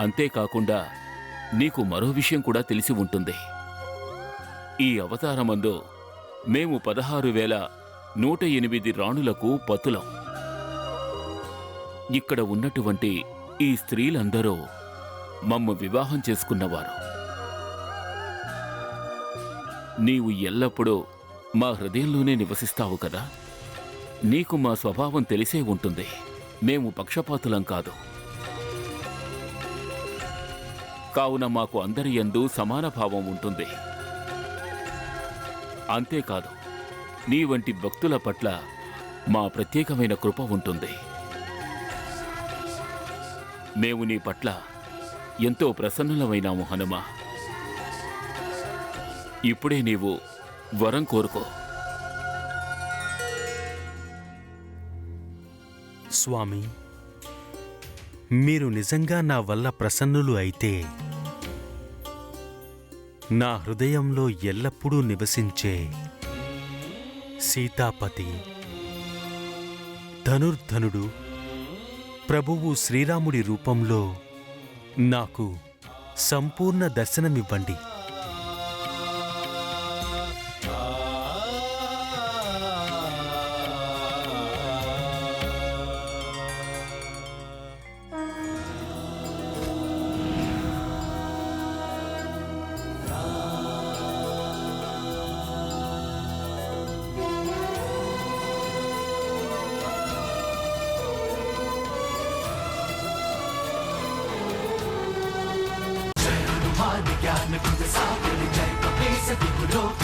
అంతేకాకుండా నీకు మరో విషయం కూడా తెలిసి ఉంటుంది. ఈ అవతారమందు మేము పదహారు వేల నూట ఎనిమిది రాణులకు పతులం. ఇక్కడ ఉన్నటువంటి ఈ స్త్రీలందరూ మమ్మ వివాహం చేసుకున్నవారు. నీవు ఎల్లప్పుడూ మా హృదయంలోనే నివసిస్తావు కదా? నీకు మా స్వభావం తెలిసే ఉంటుంది. మేము పక్షపాతులం కాదు. కావున మాకు అందరి ఎందు సమాన భావం ఉంటుంది. అంతేకాదు నీ వంటి భక్తుల పట్ల మా ప్రత్యేకమైన కృప ఉంటుంది. మేము నీ పట్ల ఎంతో ప్రసన్నులమైనాము హనుమ. ఇప్పుడే నీవు వరం కోరుకో. స్వామి మీరు నిజంగా నా వల్ల ప్రసన్నులు అయితే నా హృదయంలో ఎల్లప్పుడూ నివసించే సీతాపతి ధనుర్ధనుడు ప్రభువు శ్రీరాముడి రూపంలో నాకు సంపూర్ణ దర్శనమివ్వండి. புது புது சாதனை ஜெயிக்க பேச திக்குறோம்